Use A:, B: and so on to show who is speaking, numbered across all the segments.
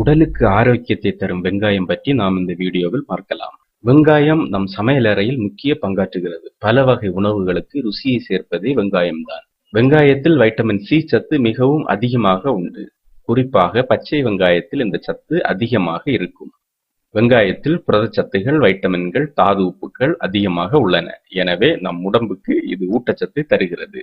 A: உடலுக்கு ஆரோக்கியத்தை தரும் வெங்காயம் பற்றி நாம் இந்த வீடியோவில் பார்க்கலாம். வெங்காயம் நம் சமையலறையில் முக்கிய பங்காற்றுகிறது. பல வகை உணவுகளுக்கு ருசியை சேர்ப்பதே வெங்காயம்தான். வெங்காயத்தில் வைட்டமின் சி சத்து மிகவும் அதிகமாக உண்டு. குறிப்பாக பச்சை வெங்காயத்தில் இந்த சத்து அதிகமாக இருக்கும். வெங்காயத்தில் புரதச்சத்துகள் வைட்டமின்கள் தாது உப்புகள் அதிகமாக உள்ளன. எனவே நம் உடம்புக்கு இது ஊட்டச்சத்தை தருகிறது.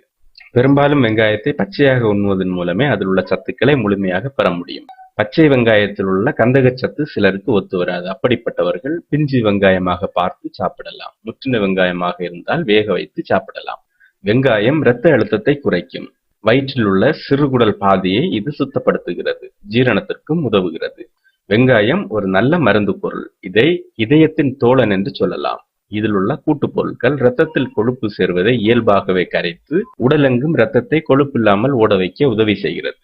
A: பெரும்பாலும் வெங்காயத்தை பச்சையாக உண்ணுவதன் மூலமே அதில் உள்ள சத்துக்களை முழுமையாக பெற முடியும். பச்சை வெங்காயத்தில் உள்ள கந்தகச்சத்து சிலருக்கு ஒத்து வராது. அப்படிப்பட்டவர்கள் பிஞ்சு வெங்காயமாக பார்த்து சாப்பிடலாம். முற்றின வெங்காயமாக இருந்தால் வேக வைத்து சாப்பிடலாம். வெங்காயம் இரத்த அழுத்தத்தை குறைக்கும். வயிற்றில் உள்ள சிறுகுடல் பாதையை இது சுத்தப்படுத்துகிறது. ஜீரணத்திற்கும் உதவுகிறது. வெங்காயம் ஒரு நல்ல மருந்து பொருள். இதை இதயத்தின் தோழன் என்று சொல்லலாம். இதில் உள்ள கூட்டுப் பொருட்கள் இரத்தத்தில் கொழுப்பு சேர்வதை இயல்பாகவே கரைத்து உடலெங்கும் இரத்தத்தை கொழுப்பில்லாமல் ஓட வைக்க உதவி செய்கிறது.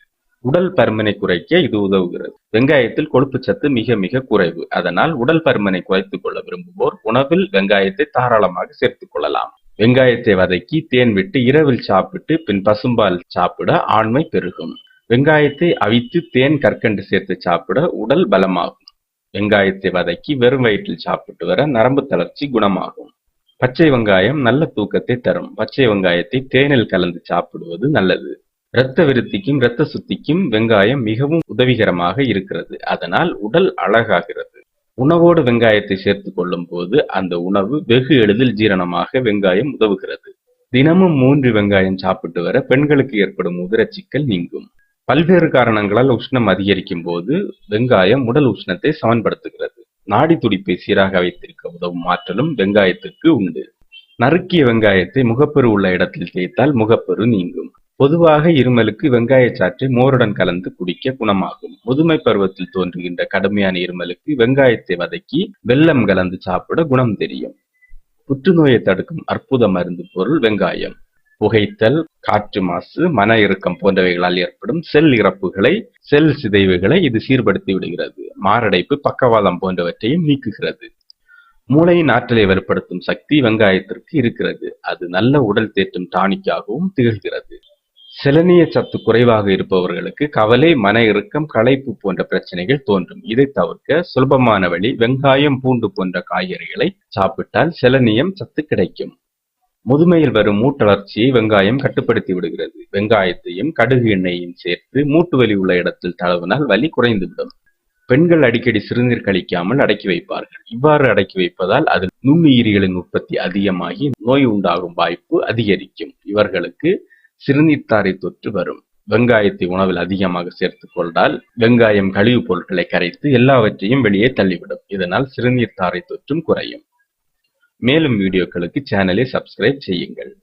A: உடல் பருமனை குறைக்க இது உதவுகிறது. வெங்காயத்தில் கொழுப்பு சத்து மிக மிக குறைவு. அதனால் உடல் பருமனை குறைத்துக் கொள்ள விரும்புவோர் உணவில் வெங்காயத்தை தாராளமாக சேர்த்துக் கொள்ளலாம். வெங்காயத்தை வதக்கி தேன் விட்டு இரவில் சாப்பிட்டு பின் பசும்பால் சாப்பிட ஆண்மை பெருகும். வெங்காயத்தை அவித்து தேன் கற்கண்டு சேர்த்து சாப்பிட உடல் பலமாகும். வெங்காயத்தை வதக்கி வெறும் வயிற்றில் சாப்பிட்டு வர நரம்பு தளர்ச்சி குணமாகும். பச்சை வெங்காயம் நல்ல தூக்கத்தை தரும். பச்சை வெங்காயத்தை தேனில் கலந்து சாப்பிடுவது நல்லது. இரத்த விருத்திக்கும் இரத்த சுத்திக்கும் வெங்காயம் மிகவும் உதவிகரமாக இருக்கிறது. அதனால் உடல் அழகாகிறது. உணவோடு வெங்காயத்தை சேர்த்து கொள்ளும் போது அந்த உணவு வெகு எளிதில் ஜீரணமாக வெங்காயம் உதவுகிறது. தினமும் மூன்று வெங்காயம் சாப்பிட்டு வர பெண்களுக்கு ஏற்படும் உதிரச்சிக்கல் நீங்கும். பல்வேறு காரணங்களால் உஷ்ணம் அதிகரிக்கும் போது வெங்காயம் உடல் உஷ்ணத்தை சமன்படுத்துகிறது. நாடி துடிப்பை சீராக வைத்திருக்க உதவும் ஆற்றலும் வெங்காயத்திற்கு உண்டு. நறுக்கிய வெங்காயத்தை முகப்பெரு உள்ள இடத்தில் தேய்த்தால் முகப்பெரு நீங்கும். பொதுவாக இருமலுக்கு வெங்காய சாற்றை மோருடன் கலந்து குடிக்க குணமாகும். முதுமை பருவத்தில் தோன்றுகின்ற கடுமையான இருமலுக்கு வெங்காயத்தை வதக்கி வெல்லம் கலந்து சாப்பிட குணம் தெரியும். புற்றுநோயை தடுக்கும் அற்புத மருந்து பொருள் வெங்காயம். புகைத்தல் காற்று மாசு மன இறுக்கம் போன்றவைகளால் ஏற்படும் செல் இறப்புகளை செல் சிதைவுகளை இது சீர்படுத்தி விடுகிறது. மாரடைப்பு பக்கவாதம் போன்றவற்றையும் நீக்குகிறது. மூளையின் ஆற்றலை வெளிப்படுத்தும் சக்தி வெங்காயத்திற்கு இருக்கிறது. அது நல்ல உடல் தேற்றும் டானிக்காகவும் திகழ்கிறது. செலனிய சத்து குறைவாக இருப்பவர்களுக்கு கவலை மன இறுக்கம் களைப்பு போன்ற பிரச்சனைகள் தோன்றும். இதை தவிர்க்க சுலபமான வழி வெங்காயம் பூண்டு போன்ற காய்கறிகளை சாப்பிட்டால் செலனியம் சத்து கிடைக்கும். முதுமையில் வரும் மூட்டளர்ச்சியை வெங்காயம் கட்டுப்படுத்தி விடுகிறது. வெங்காயத்தையும் கடுகு எண்ணெயையும் சேர்த்து மூட்டு வலி உள்ள இடத்தில் தடவினால் வலி குறைந்துவிடும். பெண்கள் அடிக்கடி சிறுநீர் கழிக்காமல் அடக்கி வைப்பார்கள். இவ்வாறு அடக்கி வைப்பதால் அதில் நுண்ணுயிரிகளின் உற்பத்தி அதிகமாகி நோய் உண்டாகும் வாய்ப்பு அதிகரிக்கும். இவர்களுக்கு சிறுநீர் தாரை தொற்று வரும். வெங்காயத்தை உணவில் அதிகமாக சேர்த்துக் கொண்டால் வெங்காயம் கழிவுப் பொருட்களை கரைத்து எல்லாவற்றையும் வெளியே தள்ளிவிடும். இதனால் சிறுநீர் தாரை தொற்றும் குறையும். மேலும் வீடியோக்களுக்கு சேனலை சப்ஸ்கிரைப் செய்யுங்கள்.